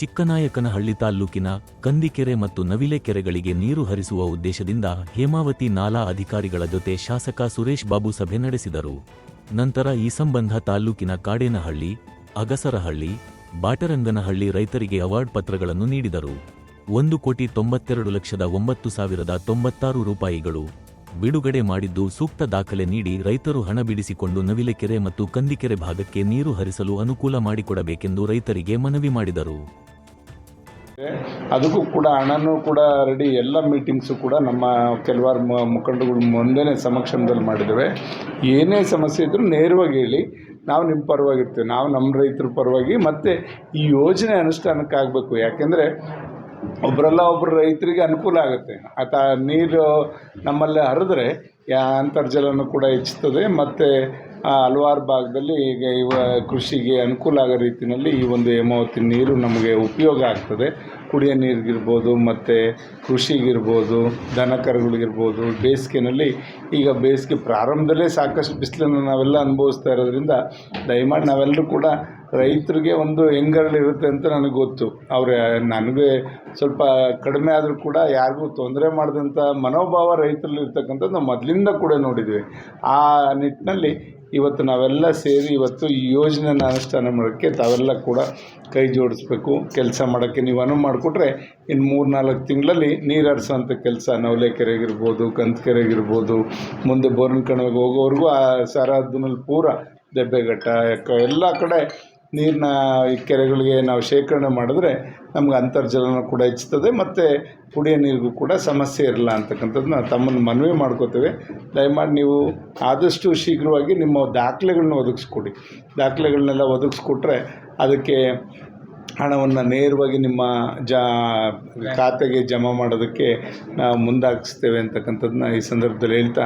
ಚಿಕ್ಕನಾಯಕನಹಳ್ಳಿ ತಾಲ್ಲೂಕಿನ ಕಂದಿಕೆರೆ ಮತ್ತು ನವಿಲೆ ಕೆರೆಗಳಿಗೆ ನೀರು ಹರಿಸುವ ಉದ್ದೇಶದಿಂದ ಹೇಮಾವತಿ ನಾಲಾ ಅಧಿಕಾರಿಗಳ ಜೊತೆ ಶಾಸಕ ಸುರೇಶ್ ಬಾಬು ಸಭೆ ನಡೆಸಿದರು. ನಂತರ ಈ ಸಂಬಂಧ ತಾಲ್ಲೂಕಿನ ಕಾಡೇನಹಳ್ಳಿ, ಅಗಸರಹಳ್ಳಿ, ಬಾಟರಂಗನಹಳ್ಳಿ ರೈತರಿಗೆ ಅವಾರ್ಡ್ ಪತ್ರಗಳನ್ನು ನೀಡಿದರು. ಒಂದು ಕೋಟಿ ತೊಂಬತ್ತೆರಡು ಲಕ್ಷದ ಒಂಬತ್ತು ಸಾವಿರದ ತೊಂಬತ್ತಾರು ರೂಪಾಯಿಗಳು ಬಿಡುಗಡೆ ಮಾಡಿದ್ದು ಸೂಕ್ತ ದಾಖಲೆ ನೀಡಿ ರೈತರು ಹಣ ಬಿಡಿಸಿಕೊಂಡು ನವಿಲೆಕೆರೆ ಮತ್ತು ಕಂದಿಕೆರೆ ಭಾಗಕ್ಕೆ ನೀರು ಹರಿಸಲು ಅನುಕೂಲ ಮಾಡಿಕೊಡಬೇಕೆಂದು ರೈತರಿಗೆ ಮನವಿ ಮಾಡಿದರು. ಅದಕ್ಕೂ ಕೂಡ ಹಣನೂ ಕೂಡ ರೆಡಿ ಎಲ್ಲ ಮೀಟಿಂಗ್ಸು ಕೂಡ ನಮ್ಮ ಕೆಲವಾರು ಮುಖಂಡಗಳು ಮುಂದೆನೇ ಸಮಕ್ಷಮದಲ್ಲಿ ಮಾಡಿದ್ದೇವೆ. ಏನೇ ಸಮಸ್ಯೆ ಇದ್ದರೂ ನೇರವಾಗಿ ಹೇಳಿ, ನಾವು ನಿಮ್ಮ ಪರವಾಗಿರ್ತೇವೆ, ನಾವು ನಮ್ಮ ರೈತರ ಪರವಾಗಿ ಮತ್ತು ಈ ಯೋಜನೆ ಅನುಷ್ಠಾನಕ್ಕೆ ಆಗಬೇಕು ಯಾಕೆಂದರೆ ಒಬ್ಬರಲ್ಲ ಒಬ್ಬರು ರೈತರಿಗೆ ಅನುಕೂಲ ಆಗುತ್ತೆ. ಆತ ನೀರು ನಮ್ಮಲ್ಲಿ ಹರಿದ್ರೆ ಯಾ ಅಂತರ್ಜಲನೂ ಕೂಡ ಹೆಚ್ಚುತ್ತದೆ ಮತ್ತು ಹಲವಾರು ಭಾಗದಲ್ಲಿ ಈಗ ಇವ ಕೃಷಿಗೆ ಅನುಕೂಲ ಆಗೋ ರೀತಿಯಲ್ಲಿ ಈ ಒಂದು ಹೇಮಾವತಿ ನೀರು ನಮಗೆ ಉಪಯೋಗ ಆಗ್ತದೆ. ಕುಡಿಯೋ ನೀರಿಗಿರ್ಬೋದು, ಮತ್ತು ಕೃಷಿಗಿರ್ಬೋದು, ದನ ಕರುಗಳಿಗಿರ್ಬೋದು, ಬೇಸಿಗೆನಲ್ಲಿ ಈಗ ಬೇಸಿಗೆ ಪ್ರಾರಂಭದಲ್ಲೇ ಸಾಕಷ್ಟು ಬಿಸಿಲನ್ನು ನಾವೆಲ್ಲ ಅನುಭವಿಸ್ತಾ ಇರೋದ್ರಿಂದ ದಯಮಾಡಿ ನಾವೆಲ್ಲರೂ ಕೂಡ ರೈತರಿಗೆ ಒಂದು ಹೆಂಗರಳಿರುತ್ತೆ ಅಂತ ನನಗೆ ಗೊತ್ತು. ಅವ್ರ, ನನಗೆ ಸ್ವಲ್ಪ ಕಡಿಮೆ ಆದರೂ ಕೂಡ ಯಾರಿಗೂ ತೊಂದರೆ ಮಾಡಿದಂಥ ಮನೋಭಾವ ರೈತರಲ್ಲಿ ಇರ್ತಕ್ಕಂಥದ್ದು ನಾವು ಮೊದಲಿಂದ ಕೂಡ ನೋಡಿದ್ವಿ. ಆ ನಿಟ್ಟಿನಲ್ಲಿ ಇವತ್ತು ನಾವೆಲ್ಲ ಸೇರಿ ಇವತ್ತು ಈ ಯೋಜನೆನ ಅನುಷ್ಠಾನ ಮಾಡೋಕ್ಕೆ ತಾವೆಲ್ಲ ಕೂಡ ಕೈ ಜೋಡಿಸ್ಬೇಕು. ಕೆಲಸ ಮಾಡೋಕ್ಕೆ ನೀವು ಅನುವು ಮಾಡಿಕೊಟ್ರೆ ಇನ್ನು ಮೂರು ನಾಲ್ಕು ತಿಂಗಳಲ್ಲಿ ನೀರು ಹರಿಸೋಂಥ ಕೆಲಸ, ನವಲೆ ಕೆರೆಗಿರ್ಬೋದು ಕಂತ ಕೆರೆಗಿರ್ಬೋದು, ಮುಂದೆ ಬೋರ್ನ್ ಕಣಿವೆಗೆ ಹೋಗೋವರೆಗೂ ಆ ಸರಹದ್ದಿನಲ್ಲಿ ಪೂರ ದೆಬ್ಬೆಘಟ್ಟ ಎಲ್ಲ ಕಡೆ ನೀರನ್ನ ಈ ಕೆರೆಗಳಿಗೆ ನಾವು ಶೇಖರಣೆ ಮಾಡಿದ್ರೆ ನಮ್ಗೆ ಅಂತರ್ಜಲನ ಕೂಡ ಹೆಚ್ಚುತ್ತದೆ ಮತ್ತು ಕುಡಿಯೋ ನೀರಿಗೂ ಕೂಡ ಸಮಸ್ಯೆ ಇರಲ್ಲ ಅಂತಕ್ಕಂಥದ್ದನ್ನ ತಮ್ಮನ್ನು ಮನವಿ ಮಾಡ್ಕೋತೇವೆ. ದಯಮಾಡಿ ನೀವು ಆದಷ್ಟು ಶೀಘ್ರವಾಗಿ ನಿಮ್ಮ ದಾಖಲೆಗಳನ್ನ ಒದಗಿಸ್ಕೊಡಿ. ದಾಖಲೆಗಳನ್ನೆಲ್ಲ ಒದಗಿಸ್ಕೊಟ್ರೆ ಅದಕ್ಕೆ ಹಣವನ್ನು ನೇರವಾಗಿ ನಿಮ್ಮ ಜಾ ಖಾತೆಗೆ ಜಮಾ ಮಾಡೋದಕ್ಕೆ ನಾವು ಮುಂದಾಗಿಸ್ತೇವೆ ಅಂತಕ್ಕಂಥದ್ದನ್ನ ಈ ಸಂದರ್ಭದಲ್ಲಿ ಹೇಳ್ತಾ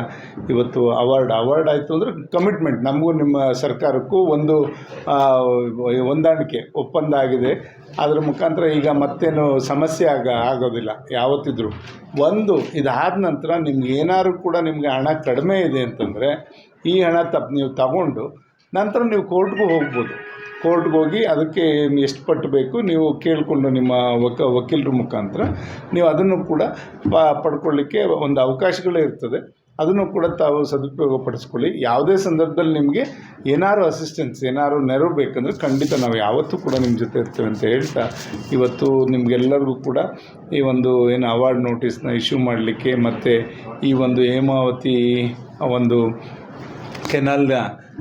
ಇವತ್ತು ಅವಾರ್ಡ್ ಅವಾರ್ಡ್ ಆಯಿತು ಅಂದರೆ ಕಮಿಟ್ಮೆಂಟ್ ನಮಗೂ ನಿಮ್ಮ ಸರ್ಕಾರಕ್ಕೂ ಒಂದು ಹೊಂದಾಣಿಕೆ ಒಪ್ಪಂದ ಆಗಿದೆ. ಅದರ ಮುಖಾಂತರ ಈಗ ಮತ್ತೇನು ಸಮಸ್ಯೆ ಆಗ ಆಗೋದಿಲ್ಲ ಯಾವತ್ತಿದ್ರು. ಒಂದು ಇದಾದ ನಂತರ ನಿಮ್ಗೆ ಏನಾದ್ರು ಕೂಡ ನಿಮಗೆ ಹಣ ಕಡಿಮೆ ಇದೆ ಅಂತಂದರೆ ಈ ಹಣ ತಪ್ಪು ನೀವು ತಗೊಂಡು ನಂತರ ನೀವು ಕೋರ್ಟ್ಗೂ ಹೋಗ್ಬೋದು. ಕೋರ್ಟ್ಗೆ ಹೋಗಿ ಅದಕ್ಕೆ ಎಷ್ಟು ಪಟ್ಟು ಬೇಕು ನೀವು ಕೇಳಿಕೊಂಡು ನಿಮ್ಮ ವಕ, ವಕೀಲರ ಮುಖಾಂತರ ನೀವು ಅದನ್ನು ಕೂಡ ಪಡ್ಕೊಳ್ಳಿಕ್ಕೆ ಒಂದು ಅವಕಾಶಗಳೇ ಇರ್ತದೆ. ಅದನ್ನು ಕೂಡ ತಾವು ಸದುಪಯೋಗ ಪಡಿಸ್ಕೊಳ್ಳಿ ಯಾವುದೇ ಸಂದರ್ಭದಲ್ಲಿ ನಿಮಗೆ ಏನಾದ್ರು ಅಸಿಸ್ಟೆನ್ಸ್ ಏನಾದ್ರು ನೆರವು ಬೇಕಂದರೆ ಖಂಡಿತ ನಾವು ಯಾವತ್ತೂ ಕೂಡ ನಿಮ್ಮ ಜೊತೆ ಇರ್ತೇವೆ ಅಂತ ಹೇಳ್ತಾ ಇವತ್ತು ನಿಮಗೆಲ್ಲರಿಗೂ ಕೂಡ ಈ ಒಂದು ಏನು ಅವಾರ್ಡ್ ನೋಟಿಸ್ನ ಇಶ್ಯೂ ಮಾಡಲಿಕ್ಕೆ ಮತ್ತು ಈ ಒಂದು ಹೇಮಾವತಿ ಒಂದು ಕೆನಲ್ನ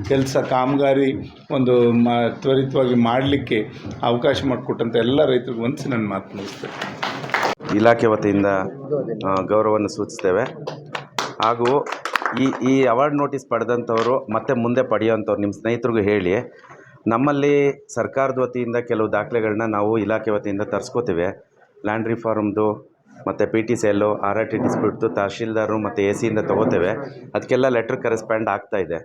ಕೆಲಸ ಕಾಮಗಾರಿ ಒಂದು ಮ, ತ್ವರಿತವಾಗಿ ಮಾಡಲಿಕ್ಕೆ ಅವಕಾಶ ಮಾಡಿಕೊಟ್ಟಂಥ ಎಲ್ಲ ರೈತರಿಗೂ ವಂದಿಸಿ ನನ್ನ ಮಾತು ಮುಗಿಸ್ತೇನೆ ಇಲಾಖೆ ವತಿಯಿಂದ ಗೌರವವನ್ನು ಸೂಚಿಸ್ತೇವೆ. ಹಾಗೂ ಈ ಈ ಅವಾರ್ಡ್ ನೋಟಿಸ್ ಪಡೆದಂಥವರು ಮತ್ತೆ ಮುಂದೆ ಪಡೆಯೋಂಥವ್ರು ನಿಮ್ಮ ಸ್ನೇಹಿತರಿಗೂ ಹೇಳಿ, ನಮ್ಮಲ್ಲಿ ಸರ್ಕಾರದ ವತಿಯಿಂದ ಕೆಲವು ದಾಖಲೆಗಳನ್ನ ನಾವು ಇಲಾಖೆ ವತಿಯಿಂದ ತರಿಸ್ಕೋತೀವಿ. ಲ್ಯಾಂಡ್ ರಿಫಾರ್ಮ್ದು ಮತ್ತು ಪಿ ಟಿ ಸಿ ಎಲ್ಲು ಆರ್ ಆರ್ ಟಿ ಡಿಸ್ಪ್ಯೂಟ್ದು ತಹಶೀಲ್ದಾರು ಮತ್ತು ಎ ಸಿಯಿಂದ ತೊಗೋತೇವೆ. ಅದಕ್ಕೆಲ್ಲ ಲೆಟ್ರ್ ಕರೆಸ್ಪಾಂಡ್ ಆಗ್ತಾ ಇದೆ.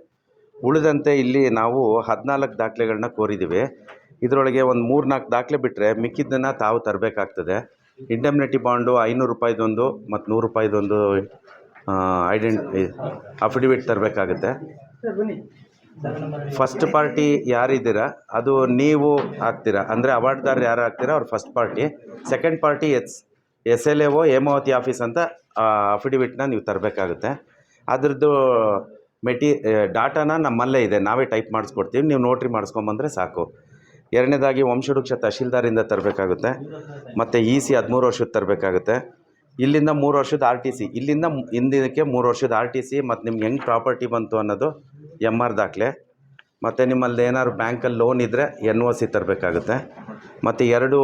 ಉಳಿದಂತೆ ಇಲ್ಲಿ ನಾವು ಹದಿನಾಲ್ಕು ದಾಖಲೆಗಳನ್ನ ಕೋರಿದ್ದೀವಿ. ಇದರೊಳಗೆ ಒಂದು ಮೂರು ನಾಲ್ಕು ದಾಖಲೆ ಬಿಟ್ಟರೆ ಮಿಕ್ಕಿದ್ದನ್ನು ತಾವು ತರಬೇಕಾಗ್ತದೆ. ಇಂಡಮ್ನಿಟಿ ಬಾಂಡು ಐನೂರು ರೂಪಾಯಿದೊಂದು ಮತ್ತು ನೂರು ರೂಪಾಯಿದೊಂದು ಐಡೆಂಟಿ ಅಫಿಡವಿಟ್ ತರಬೇಕಾಗುತ್ತೆ. ಫಸ್ಟ್ ಪಾರ್ಟಿ ಯಾರಿದ್ದೀರಾ? ಅದು ನೀವು ಆಗ್ತೀರಾ? ಅಂದರೆ ಅವಾರ್ಡ್ದಾರ್ ಯಾರು ಆಗ್ತೀರಾ? ಅವ್ರು first party second party S S L A O Hemavathi office ಅಂತ ಅಫಿಡವಿಟ್ನ ನೀವು ತರಬೇಕಾಗುತ್ತೆ. ಅದ್ರದ್ದು ಮೆಟಿ ಡಾಟಾನ ನಮ್ಮಲ್ಲೇ ಇದೆ. ನಾವೇ ಟೈಪ್ ಮಾಡಿಸ್ಕೊಡ್ತೀವಿ. ನೀವು ನೋಟ್ರಿ ಮಾಡಿಸ್ಕೊಂಬಂದರೆ ಸಾಕು. ಎರಡನೇದಾಗಿ ವಂಶವೃಕ್ಷ ತಹಶೀಲ್ದಾರಿಂದ ತರಬೇಕಾಗುತ್ತೆ. ಮತ್ತು ಇ ಸಿ ಹದಿಮೂರು ವರ್ಷದ ತರಬೇಕಾಗುತ್ತೆ. ಇಲ್ಲಿಂದ ಮೂರು ವರ್ಷದ ಆರ್ ಟಿ ಸಿ. ಇಲ್ಲಿಂದ ಹಿಂದಿನಕ್ಕೆ ಮೂರು ವರ್ಷದ ಆರ್ ಟಿ ಸಿ ಮತ್ತು ನಿಮ್ಗೆ ಹೆಂಗೆ ಪ್ರಾಪರ್ಟಿ ಬಂತು ಅನ್ನೋದು ಎಂ ಆರ್ ದಾಖಲೆ. ಮತ್ತು ನಿಮ್ಮಲ್ಲಿ ಏನಾದ್ರು ಬ್ಯಾಂಕಲ್ಲಿ ಲೋನ್ ಇದ್ದರೆ ಎನ್ ಒ ಸಿ ತರಬೇಕಾಗುತ್ತೆ. ಮತ್ತು ಎರಡು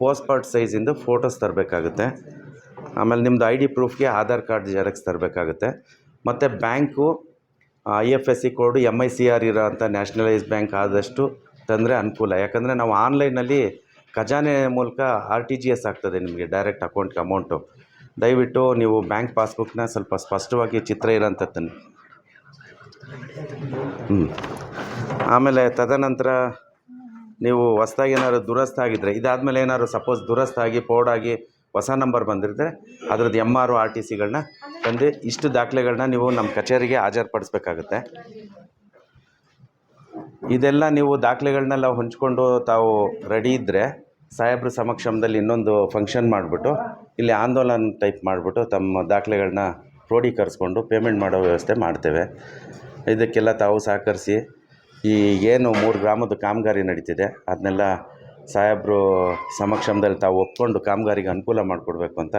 ಪೋಸ್ಟ್ಪಾರ್ಟ್ ಸೈಜಿಂದು ಫೋಟೋಸ್ ತರಬೇಕಾಗುತ್ತೆ. ಆಮೇಲೆ ನಿಮ್ಮದು ಐ ಡಿ ಪ್ರೂಫ್ಗೆ ಆಧಾರ್ ಕಾರ್ಡ್ ಜೆರಾಕ್ಸ್ ತರಬೇಕಾಗುತ್ತೆ. ಮತ್ತು bank I F S C code, M I C R ಇರೋಂಥ ನ್ಯಾಷನಲೈಸ್ ಬ್ಯಾಂಕ್ ಆದಷ್ಟು ತಂದರೆ ಅನುಕೂಲ. ಯಾಕಂದರೆ ನಾವು ಆನ್ಲೈನಲ್ಲಿ ಖಜಾನೆ ಮೂಲಕ ಆರ್ ಟಿ ಜಿ ಎಸ್ ಆಗ್ತದೆ ನಿಮಗೆ ಡೈರೆಕ್ಟ್ ಅಕೌಂಟ್ಗೆ ಅಮೌಂಟು. ದಯವಿಟ್ಟು ನೀವು ಬ್ಯಾಂಕ್ ಪಾಸ್ಬುಕ್ನ ಸ್ವಲ್ಪ ಸ್ಪಷ್ಟವಾಗಿ ಚಿತ್ರ ಇರೋಂಥದ್ದನ್ನು. ಹ್ಞೂ ಆಮೇಲೆ ತದನಂತರ ನೀವು ಹೊಸ್ದಾಗಿ ಏನಾದ್ರು ದುರಸ್ತ ಆಗಿದ್ದರೆ ಇದಾದಮೇಲೆ ಏನಾದ್ರು ಸಪೋಸ್ ದುರಸ್ತಾಗಿ ಆಗಿ ಪೋರ್ಡ್ ಹೊಸ ನಂಬರ್ ಬಂದಿರ್ತಾರೆ ಅದ್ರದ್ದು ಎಂ ಆರ್ ಆರ್ ಟಿ ಸಿಗಳನ್ನ ತಂದು, ಇಷ್ಟು ದಾಖಲೆಗಳನ್ನ ನೀವು ನಮ್ಮ ಕಚೇರಿಗೆ ಹಾಜರುಪಡಿಸ್ಬೇಕಾಗುತ್ತೆ. ಇದೆಲ್ಲ ನೀವು ದಾಖಲೆಗಳನ್ನೆಲ್ಲ ಹೊಂಚ್ಕೊಂಡು ತಾವು ರೆಡಿ ಇದ್ದರೆ ಸಾಹೇಬ್ರ ಸಮಕ್ಷಮದಲ್ಲಿ ಇನ್ನೊಂದು ಫಂಕ್ಷನ್ ಮಾಡಿಬಿಟ್ಟು, ಇಲ್ಲಿ ಆಂದೋಲನ ಟೈಪ್ ಮಾಡಿಬಿಟ್ಟು ತಮ್ಮ ದಾಖಲೆಗಳನ್ನ ಕ್ರೋಢೀಕರಿಸ್ಕೊಂಡು ಪೇಮೆಂಟ್ ಮಾಡೋ ವ್ಯವಸ್ಥೆ ಮಾಡ್ತೇವೆ. ಇದಕ್ಕೆಲ್ಲ ತಾವು ಸಹಕರಿಸಿ ಈ ಏನು ಮೂರು ಗ್ರಾಮದ ಕಾಮಗಾರಿ ನಡೀತಿದೆ, ಅದನ್ನೆಲ್ಲ ಸಾಹೇಬ್ರು ಸಮಕ್ಷಮದಲ್ಲಿ ತಾವು ಒಪ್ಕೊಂಡು ಕಾಮಗಾರಿಗೆ ಅನುಕೂಲ ಮಾಡಿಕೊಡ್ಬೇಕು ಅಂತ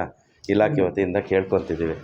ಇಲಾಖೆ ವತಿಯಿಂದ ಕೇಳ್ಕೊತಿದ್ದೀವಿ.